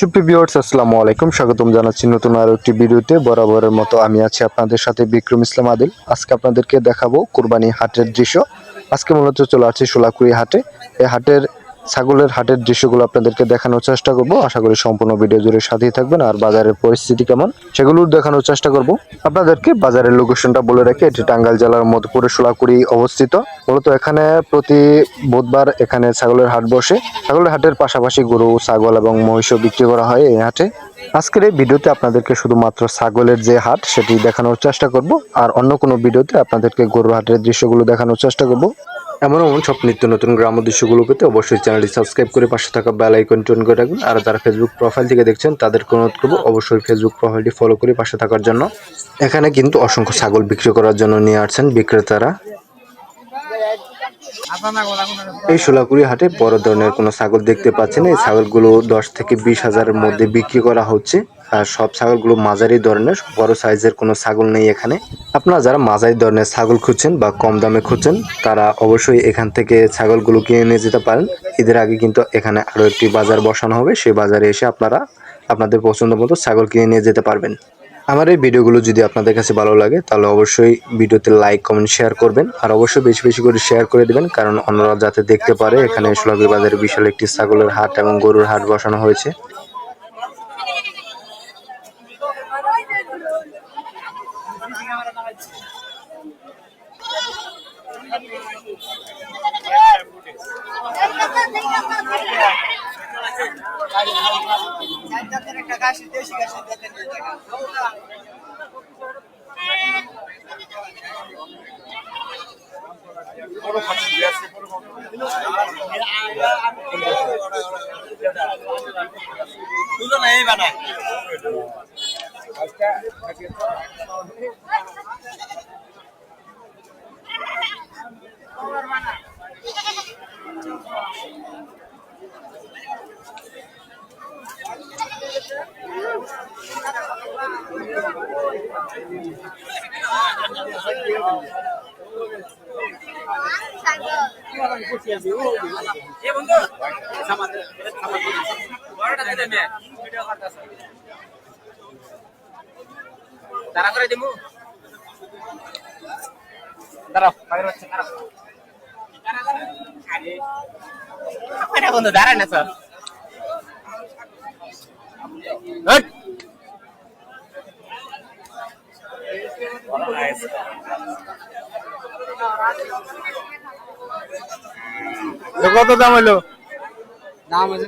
সুপ্রিয় ভিউয়ার্স, আসসালামু আলাইকুম। স্বাগতম জানাচ্ছি নতুন আরও একটি ভিডিওতে। বরাবরের মতো আমি আছি আপনাদের সাথে বিক্রম ইসলাম আদিল। আজকে আপনাদেরকে দেখাবো কুরবানি হাটের দৃশ্য। আজকে মূলত চলে আসছি সোলাকুড়ি হাটে। এই হাটের ছাগলের হাটের দৃশ্যগুলো আপনাদেরকে দেখানোর চেষ্টা করব। আশা করি সম্পূর্ণ ভিডিও জুড়ে সাথেই থাকবেন। আর বাজারের পরিস্থিতি কেমন সেগুলো দেখানোর চেষ্টা করব। আপনাদেরকে বাজারের লোকেশনটা বলে রাখি, এটি টাঙ্গাইল জেলার মধুপুরে, সোলাকুড়ি অবস্থিত। মূলত এখানে প্রতি বুধবার এখানে ছাগলের হাট বসে। ছাগলের হাটের পাশাপাশি গরু, ছাগল এবং মহিষও বিক্রি করা হয় এই হাটে। আজকের এই ভিডিওতে আপনাদেরকে শুধুমাত্র ছাগলের যে হাট, সেটি দেখানোর চেষ্টা করব। আর অন্য কোনো ভিডিওতে আপনাদেরকে গরুর হাটের দৃশ্যগুলো দেখানোর চেষ্টা করব। এমন এমন সব নিত্য নতুন গ্রাম দৃশ্যগুলো পেতে অবশ্যই চ্যানেলটি সাবস্ক্রাইব করে পাশে থাকা বেল আইকন টোন করে রাখবেন। আর যারা ফেসবুক প্রোফাইল থেকে দেখছেন তাদেরকে অনুরোধ করব অবশ্যই ফেসবুক প্রোফাইলটি ফলো করে পাশে থাকার জন্য। এখানে কিন্তু অসংখ্য ছাগল বিক্রি করার জন্য নিয়ে আসছেন বিক্রেতারা। এই সোলাকুড়ি হাটে বড় ধরনের কোনো ছাগল দেখতে পাচ্ছেন এই ছাগলগুলো দশ থেকে বিশ হাজারের মধ্যে বিক্রি করা হচ্ছে। আর সব ছাগলগুলো মাঝারি ধরনের, বড় সাইজের কোনো ছাগল নেই এখানে। আপনারা যারা মাঝারি ধরনের ছাগল খুঁজছেন বা কম দামে খুঁজছেন, তারা অবশ্যই এখান থেকে ছাগলগুলো কিনে নিয়ে যেতে পারেন। ঈদের আগে কিন্তু এখানে আরও একটি বাজার বসানো হবে, সেই বাজারে এসে আপনারা আপনাদের পছন্দ মতো ছাগল কিনে নিয়ে যেতে পারবেন। আমার এই ভিডিওগুলো যদি আপনাদের কাছে ভালো লাগে, তাহলে অবশ্যই ভিডিওতে লাইক, কমেন্ট, শেয়ার করবেন। আর অবশ্যই বেশি বেশি করে শেয়ার করে দিবেন, কারণ অন্যরা যাতে দেখতে পারে, এখানে সোলাগি বাজারে বিশাল একটি ছাগলের হাট এবং গরুর হাট বসানো হয়েছে। একটা গাছ দেশি দুজন এই বানায়। এ বন্ধু সামাদ সামাদ বড়টা দিলে মে ভিডিও করতেছ। তারা করে দিমু। দাঁড়াও বাইরে হচ্ছে দাঁড়াও। আরে বন্ধু দাঁড়ায় না স্যার কত দাম হলো? দাম আছে